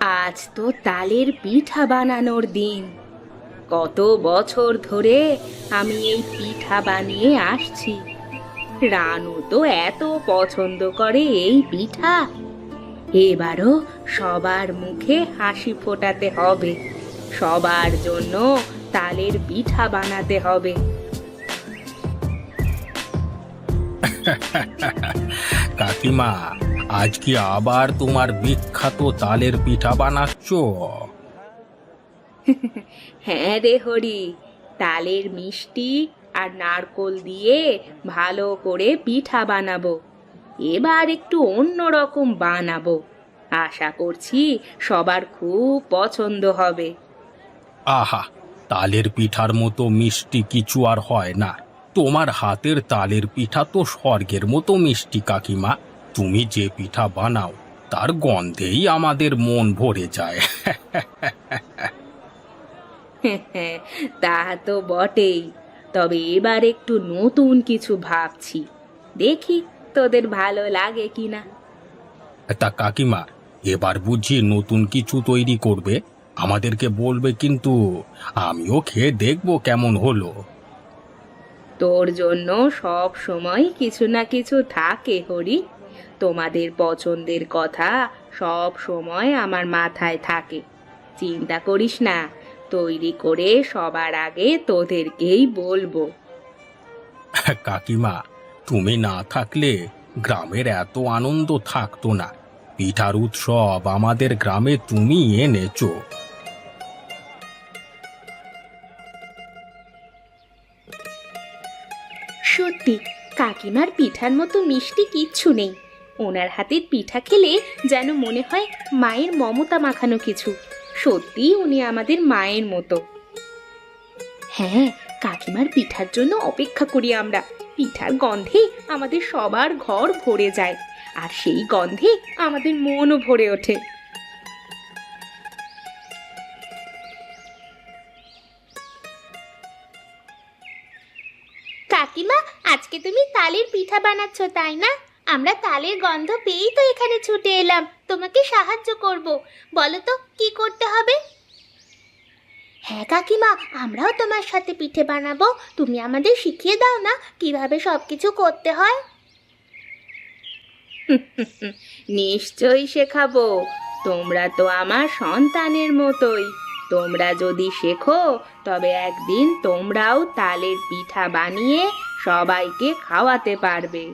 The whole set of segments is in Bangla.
আজ তো তালের পিঠা বানানোর দিন। কত বছর ধরে আমি এই পিঠা বানিয়ে আসছি। রানু তো এত পছন্দ করে এই পিঠা। এবারও সবার মুখে হাসি ফোটাতে হবে। সবার জন্য তালের পিঠা বানাতে হবে। কাকিমা আজ কি আবার তোমার বিখ্যাত তালের পিঠা বানাচ্ছ? হ্যাঁ রে হরি তালের মিষ্টি আর নারকোল দিয়ে ভালো করে পিঠা বানাবো। এবার একটু অন্য রকম বানাবো। আশা করছি সবার খুব পছন্দ হবে। আহা তালের পিঠার মতো মিষ্টি কিছু আর হয় না। তোমার হাতের তালের পিঠা তো স্বর্গের মতো মিষ্টি কাকিমা। তুমি যে পিঠা বানাও তার গন্ধেই আমাদের মন ভরে যায়। তা তো বটেই। তবে এবার একটু নতুন কিছু ভাবছি। দেখি তোদের ভালো লাগে কিনা। তা কাকিমা এবার বুঝি নতুন কিছু তৈরি করবে? আমাদেরকে বলবে কিন্তু আমিও খেয়ে দেখব কেমন হলো। তোর জন্য সব সময় কিছু না কিছু থাকে হরি। তোমাদের পছন্দের কথা সব সময় আমার মাথায় থাকে। চিন্তা করিস না তৈরি করে সবার আগে তোদেরকেই বলব। কাকিমা তুমি না থাকলে গ্রামের এত আনন্দ থাকতো না। পিঠার উৎসব আমাদের গ্রামে তুমি এনেছো। সত্যি কাকিমার পিঠার মতো মিষ্টি কিচ্ছু নেই। ওনার হাতের পিঠা খেলে যেন মনে হয় মায়ের মমতা মাখানো কিছু। সত্যি উনি আমাদের মায়ের মতো। হ্যাঁ কাকিমার পিঠার জন্য অপেক্ষা করি আমরা। পিঠার গন্ধে আমাদের সবার ঘর ভরে যায়, আর সেই গন্ধে আমাদের মনও ভরে ওঠে। কাকিমা, আজকে তুমি তালের পিঠা বানাচ্ছ, তাই না? আমরা তালের গন্ধ পেয়েই তো এখানে ছুটে এলাম। তোমাকে সাহায্য করব। বলো তো, কি করতে হবে? হ্যাঁ কাকিমা, আমরাও তোমার সাথে পিঠে বানাবো। তুমি আমাদের শিখিয়ে দাও না কীভাবে সব কিছু করতে হয়। নিশ্চয়ই শেখাবো। তোমরা তো আমার সন্তানের মতোই। তোমরা যদি শেখো, তবে একদিন তোমরাও তালের পিঠা বানিয়ে সবাইকে খাওয়াতে পারবে।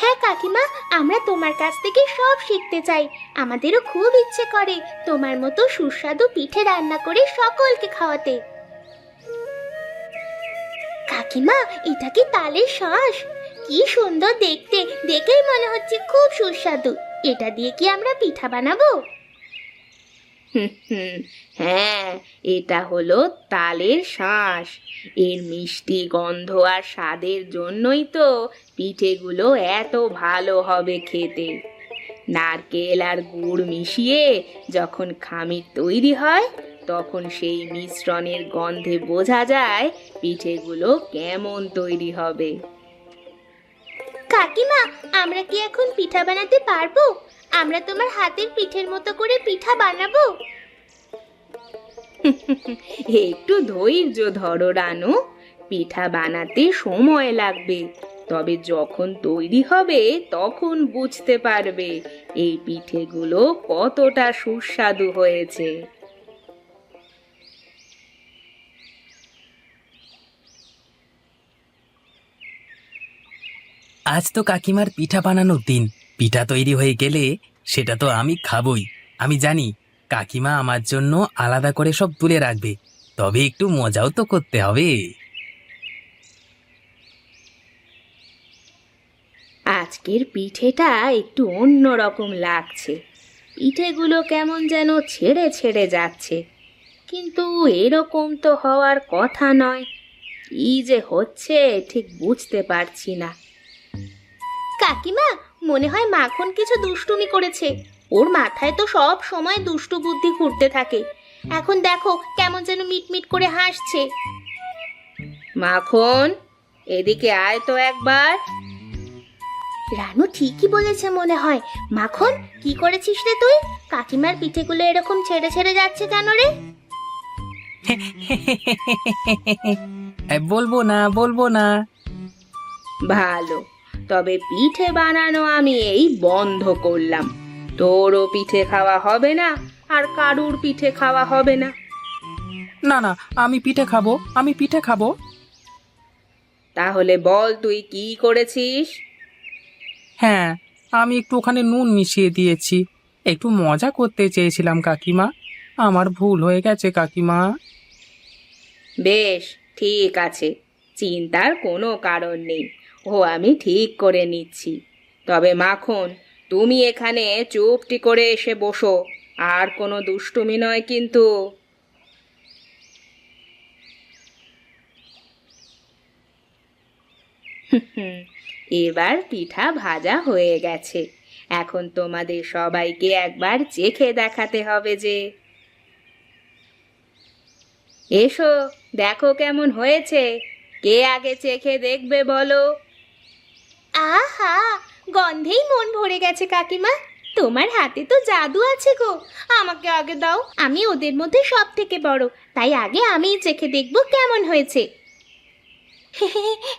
হ্যাঁ কাকিমা, আমরা তোমার কাছ থেকে সব শিখতে চাই। আমাদেরও খুব ইচ্ছে করে তোমার মতো সুস্বাদু পিঠে রান্না করে সকলকে খাওয়াতে। কাকিমা, এটা কি তালের শাঁস? কি সুন্দর দেখতে, দেখেই মনে হচ্ছে খুব সুস্বাদু। এটা দিয়ে কি আমরা পিঠা বানাবো? হ্যাঁ এটা হলো তালের শাঁস। এর মিষ্টি গন্ধ আর স্বাদের জন্যই তো পিঠেগুলো এত ভালো হবে খেতে। নারকেল আর গুড় মিশিয়ে যখন খামির তৈরি হয়, তখন সেই মিশ্রণের গন্ধে বোঝা যায় পিঠেগুলো কেমন তৈরি হবে। কাকিমা, আমরা কি এখন পিঠা বানাতে পারব? আমরা তোমার হাতের পিঠের মতো করে পিঠা বানাবো? একটু ধৈর্য ধরো রানু। পিঠা বানাতে সময় লাগবে। তবে যখন তৈরি হবে তখন বুঝতে পারবে এই পিঠেগুলো কতটা সুস্বাদু হয়েছে। আজ তো কাকিমার পিঠা বানানোর দিন। পিঠা তৈরি হয়ে গেলে সেটা তো আমি খাবই। আমি জানি কাকিমা আমার জন্য আলাদা করে সব তুলে রাখবে তবে একটু মজাও তো করতে হবে। আজকের পিঠেটা একটু অন্য রকম লাগছে। পিঠেগুলো কেমন যেন ছেড়ে ছেড়ে যাচ্ছে। কিন্তু এরকম তো হওয়ার কথা নয়। কি যে হচ্ছে ঠিক বুঝতে পারছি না। কাকিমা মনে হয় মাখন কিছু দুষ্টুমি করেছে। ওর মাথায় তো সব সময় দুষ্টু বুদ্ধি ঘুরতে থাকে। এখন দেখো কেমন যেন মিটমিট করে হাসছে। মাখন এদিকে আয় তো একবার। রানু ঠিকই বলেছে মনে হয়। মাখন কি করেছিস রে তুই? কাকিমার পিঠেগুলো এরকম ছেড়ে ছেড়ে যাচ্ছে কেন রে? বলব না বলব না। ভালো। তবে পিঠে বানানো আমি এই বন্ধ করলাম। তোরও পিঠে খাওয়া হবে না আর কারুর পিঠে খাওয়া হবে না। না না আমি পিঠে খাব আমি পিঠে খাব। তাহলে বল তুই কি করেছিস? হ্যাঁ আমি একটু ওখানে নুন মিশিয়ে দিয়েছি। একটু মজা করতে চেয়েছিলাম কাকিমা। আমার ভুল হয়ে গেছে কাকিমা। বেশ ঠিক আছে। চিন্তার কোনো কারণ নেই। ও আমি ঠিক করে নিচ্ছি। তবে মাখন, তুমি এখানে চুপটি করে এসে বসো, আর কোনো দুষ্টুমি নয় কিন্তু। এবার পিঠা ভাজা হয়ে গেছে। এখন তোমাদের সবাইকে একবার চেখে দেখাতে হবে যে। এসো, দেখো কেমন হয়েছে। কে আগে চেখে দেখবে বলো। আহা, গন্ধেই মন ভরে গেছে কাকিমা। তোমার হাতে তো জাদু আছে গো। আমাকে আগে দাও, আমি ওদের মধ্যে সব থেকে বড়। তাই আগে আমিই চেখে দেখব কেমন হয়েছে।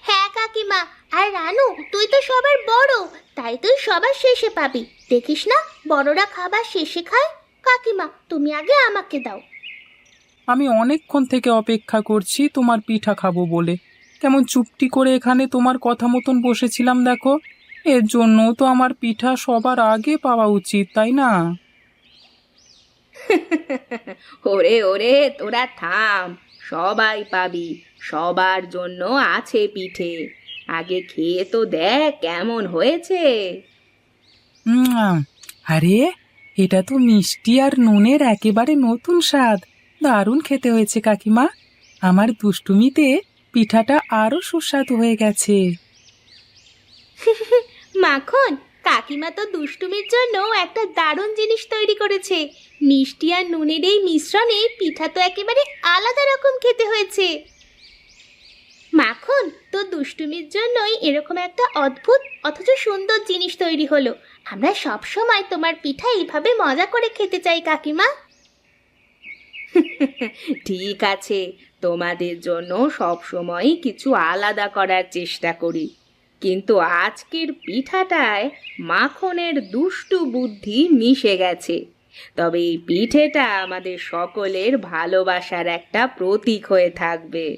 হ্যাঁ কাকিমা, আর রানু, তুই তো সবার বড়। তাই তুই সবার শেষে পাবি। দেখিস না, বড়রা খাবার শেষে খায়। কাকিমা, তুমি আগে আমাকে দাও। আমি অনেকক্ষণ থেকে অপেক্ষা করছি, তোমার পিঠা খাব বলে। কেমন চুপটি করে এখানে তোমার কথা মতন বসেছিলাম দেখো। এর জন্য তো আমার পিঠা সবার আগে পাওয়া উচিত তাই না? ওরে ওরে তোরা থাম। সবাই পাবি সবার জন্য আছে পিঠে। আগে খেয়ে তো দেখ কেমন হয়েছে। উম, আরে এটা তো মিষ্টি আর নুনের একেবারে নতুন স্বাদ। দারুণ খেতে হয়েছে কাকিমা। আমার দুষ্টুমিতে পিঠাটা আরও সুস্বাদু হয়ে গেছে। মাখন, কাকিমা তো দুষ্টুমির জন্য একটা দারুণ জিনিস তৈরি করেছে। মিষ্টি আর নুনের এই মিশ্রণে পিঠা তো একেবারে আলাদা রকম খেতে হয়েছে। মাখন, তো দুষ্টুমির জন্যই এরকম একটা অদ্ভুত অথচ সুন্দর জিনিস তৈরি হলো। আমরা সব সময় তোমার পিঠা এইভাবে মজা করে খেতে চাই, কাকিমা। ঠিক আছে তোমাদের জন্য সবসময় কিছু আলাদা করার চেষ্টা করি। কিন্তু আজকের পিঠাটায় মাখনের দুষ্টু বুদ্ধি মিশে গেছে। তবে এই পিঠেটা আমাদের সকলের ভালোবাসার একটা প্রতীক হয়ে থাকবে।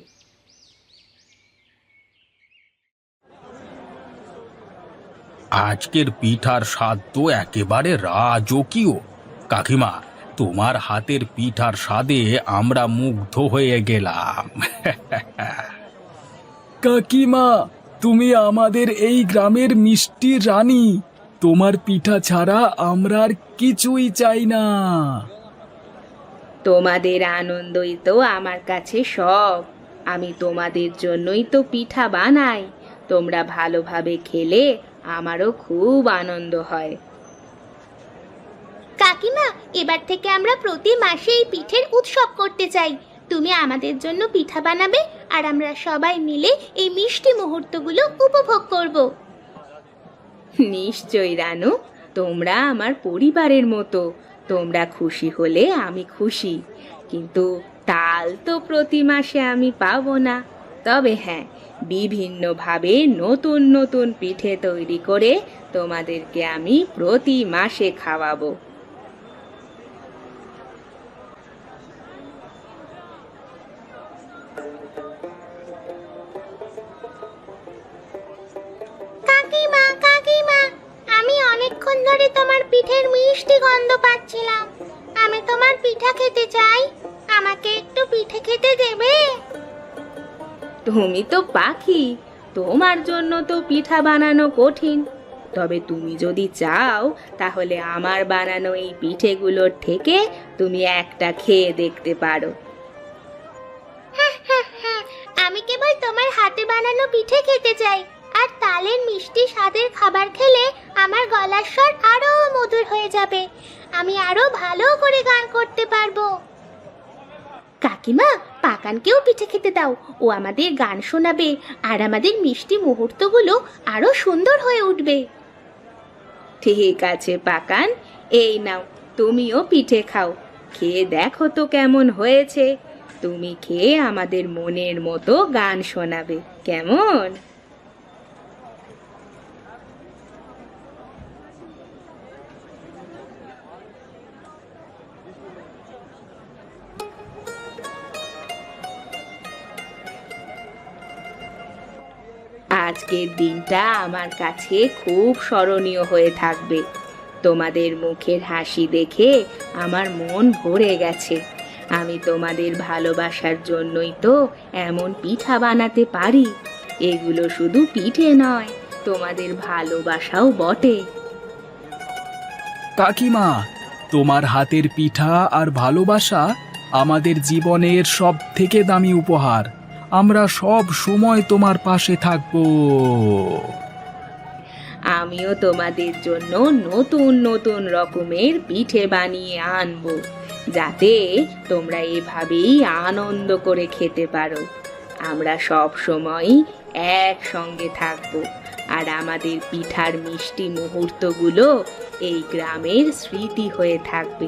আজকের পিঠার স্বাদ তো একেবারে রাজকীয়। কাকিমা তোমার হাতের পিঠার স্বাদে আমরা মুগ্ধ হয়ে গেলাম। কাকিমা তুমি আমাদের এই গ্রামের মিষ্টি রানী। তোমার পিঠা ছাড়া আমরা আর কিছুই চাই না। তোমাদের আনন্দই তো আমার কাছে সব। আমি তোমাদের জন্যই তো পিঠা বানাই। তোমরা ভালোভাবে খেলে আমারও খুব আনন্দ হয়। কাকিমা, এবার থেকে আমরা প্রতি মাসে এই পিঠের উৎসব করতে চাই। তুমি আমাদের জন্য পিঠা বানাবে আর আমরা সবাই মিলে এই মিষ্টি মুহূর্তগুলো উপভোগ করব। নিশ্চয়ই, রানু। তোমরা আমার পরিবারের মতো। তোমরা খুশি হলে আমি খুশি। কিন্তু তাল তো প্রতি মাসে আমি পাবো না। তবে হ্যাঁ বিভিন্নভাবে নতুন নতুন পিঠে তৈরি করে তোমাদেরকে আমি প্রতি মাসে খাওয়াবো। কাকিমা কাকিমা, আমি অনেকক্ষণ ধরে তোমার পিঠের মিষ্টি গন্ধ পাচ্ছিলাম। আমি তোমার পিঠা খেতে চাই। আমাকে একটু পিঠে খেতে দেবে? তুমি তো পাখি। তোমার জন্য তো পিঠা বানানো কঠিন। তবে তুমি যদি চাও, তাহলে আমার বানানো এই পিঠেগুলোর থেকে তুমি একটা খেয়ে দেখতে পারো। হাতে বানানো পিঠে খেতে চাই। আর তালের মিষ্টি স্বাদের খাবার খেলে আমার গলার স্বর আরও মধুর হয়ে যাবে। আমি আরও ভালো করে গান করতে পারব। কাকিমা, পাকানকেও পিঠে খেতে দাও। ও আমাদের গান শোনাবে আর আমাদের মিষ্টি মুহূর্তগুলো আরও সুন্দর হয়ে উঠবে। ঠিক আছে, পাকান। এই নাও, তুমিও পিঠে খাও। খেয়ে দেখো তো কেমন হয়েছে। তুমি খেয়ে আমাদের মনের মতো গান শোনাবে। কেমন? আজকের দিনটা আমার কাছে খুব স্মরণীয় হয়ে থাকবে। তোমাদের মুখের হাসি দেখে আমার মন ভরে গেছে। আমি তোমাদের ভালোবাসার জন্যই তো এমন পিঠা বানাতে পারি। এগুলো শুধু পিঠে নয়, তোমাদের ভালোবাসাও বটে। কাকিমা, তোমার হাতের পিঠা আর ভালোবাসা আমাদের জীবনের সব থেকে দামি উপহার। আমরা সব সময় তোমার পাশে থাকব। আমিও তোমাদের জন্য নতুন নতুন রকমের পিঠে বানিয়ে আনব, যাতে তোমরা এভাবেই আনন্দ করে খেতে পারো। আমরা সব সময় একসঙ্গে থাকব আর আমাদের পিঠার মিষ্টি মুহূর্তগুলো এই গ্রামের স্মৃতি হয়ে থাকবে।